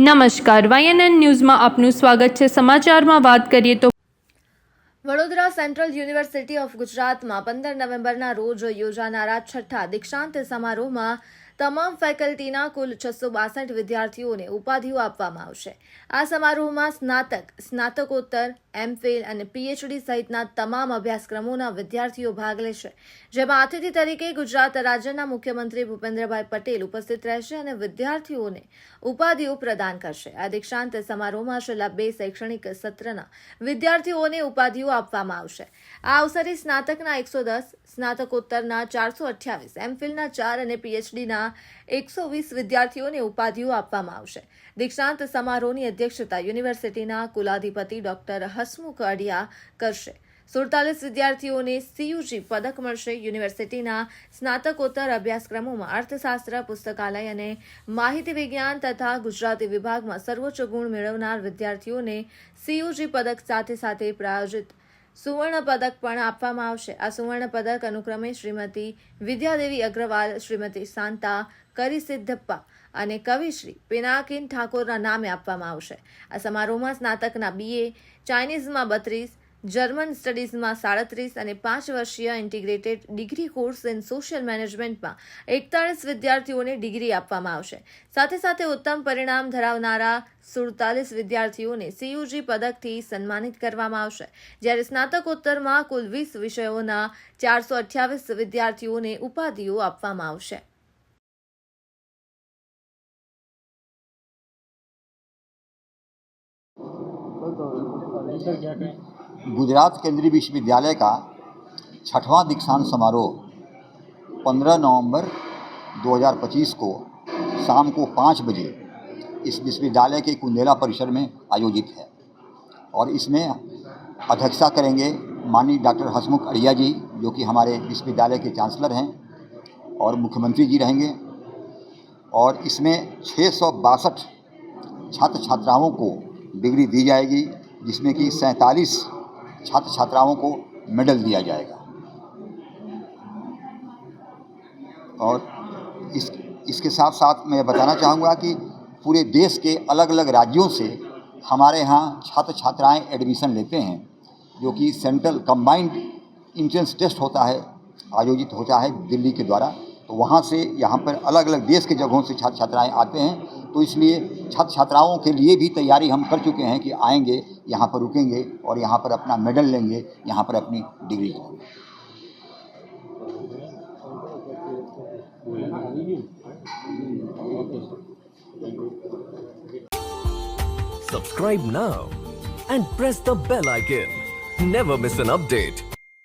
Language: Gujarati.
નમસ્કાર. વાયએનએન ન્યૂઝમાં આપનું સ્વાગત છે. સમાચારમાં વાત કરીએ તો વડોદરા સેન્ટ્રલ યુનિવર્સિટી ઓફ ગુજરાતમાં પંદર નવેમ્બરના રોજ યોજાનારા છઠ્ઠા દીક્ષાંત સમારોહમાં તમામ ફેકલ્ટીના કુલ છસો બાસઠ વિદ્યાર્થીઓને ઉપાધિઓ આપવામાં આવશે. આ સમારોહમાં સ્નાતક, સ્નાતકોત્તર એમફિલ અને પીએચડી સહિતના તમામ અભ્યાસક્રમોના વિદ્યાર્થીઓ ભાગ લેશે. જેમાં અતિથિ તરીકે ગુજરાત રાજ્યના મુખ્યમંત્રી ભૂપેન્દ્રભાઈ પટેલ ઉપસ્થિત રહેશે અને વિદ્યાર્થીઓને ઉપાધિઓ પ્રદાન કરશે. આ દીક્ષાંત સમારોહમાં છેલ્લા બે શૈક્ષણિક સત્રના વિદ્યાર્થીઓને ઉપાધિઓ આપવામાં આવશે. આ અવસરે સ્નાતકના એકસો દસ, સ્નાતકોત્તરના ચારસો અઠ્યાવીસ એમફિલના ચાર અને પીએચડીના એકસો વીસ વિદ્યાર્થીઓને ઉપાધિઓ આપવામાં આવશે. દીક્ષાંત સમારોહની અધ્યક્ષતા યુનિવર્સિટીના કુલાધિપતિ ડોક્ટર હસમુખ અઢિયા કરશે. સુડતાલીસ વિદ્યાર્થીઓને સીયુજી પદક મળશે યુનિવર્સિટીના સ્નાતકોત્તર અભ્યાસક્રમોમાં અર્થશાસ્ત્ર, પુસ્તકાલય અને માહિતી વિજ્ઞાન તથા ગુજરાતી વિભાગમાં સર્વોચ્ચ ગુણ મેળવનાર વિદ્યાર્થીઓને સીયુજી પદક સાથે સાથે પ્રાયોજિત સુવર્ણ પદક પણ આપવામાં આવશે. આ સુવર્ણ પદક અનુક્રમે શ્રીમતી વિદ્યાદેવી અગ્રવાલ, શ્રીમતી શાંતા કરીસિદ્ધપ્પા અને કવિશ્રી પિનાકિન ઠાકોરના નામે આપવામાં આવશે. આ સમારોહમાં સ્નાતકના બીએ ચાઇનીઝમાં બત્રીસ જર્મન સ્ટડીઝમાં સાડત્રીસ અને પાંચ વર્ષીય integrated degree course in social મેનેજમેન્ટમાં એકતાળીસ વિદ્યાર્થીઓને ડિગ્રી આપવામાં આવશે. સાથે સાથે ઉત્તમ પરિણામ ધરાવનારા સુડતાલીસ વિદ્યાર્થીઓને સીયુજી પદકથી સન્માનિત કરવામાં આવશે. જ્યારે સ્નાતકોત્તરમાં કુલ વીસ વિષયોના ચારસો અઠ્યાવીસ વિદ્યાર્થીઓને ઉપાધિઓ આપવામાં આવશે. गुजरात केंद्रीय विश्वविद्यालय का छठवां दीक्षांत समारोह 15 नवंबर 2025 को शाम को पाँच बजे इस विश्वविद्यालय के कुंदेला परिसर में आयोजित है। और इसमें अध्यक्षता करेंगे माननीय डॉक्टर हसमुख अड़िया जी, जो कि हमारे विश्वविद्यालय के चांसलर हैं और मुख्यमंत्री जी रहेंगे। और इसमें छः सौ बासठ छात्र छात्राओं को डिग्री दी जाएगी, जिसमें कि सैंतालीस छात्र छात्राओं को मेडल दिया जाएगा। और इस, इसके साथ साथ मैं बताना चाहूँगा कि पूरे देश के अलग अलग राज्यों से हमारे यहाँ छात्र छात्राएँ एडमिशन लेते हैं, जो कि सेंट्रल कंबाइंड इंट्रेंस टेस्ट होता है, आयोजित होता है दिल्ली के द्वारा। तो वहाँ से यहाँ पर अलग अलग देश के जगहों से छात्र छात्राएँ आते हैं। तो इसलिए छात्र छात्राओं के लिए भी तैयारी हम कर चुके हैं कि आएँगे यहाँ पर रुकेंगे और यहाँ पर अपना मेडल लेंगे यहाँ पर अपनी डिग्री लेंगे Subscribe now and press the bell icon. Never miss an update.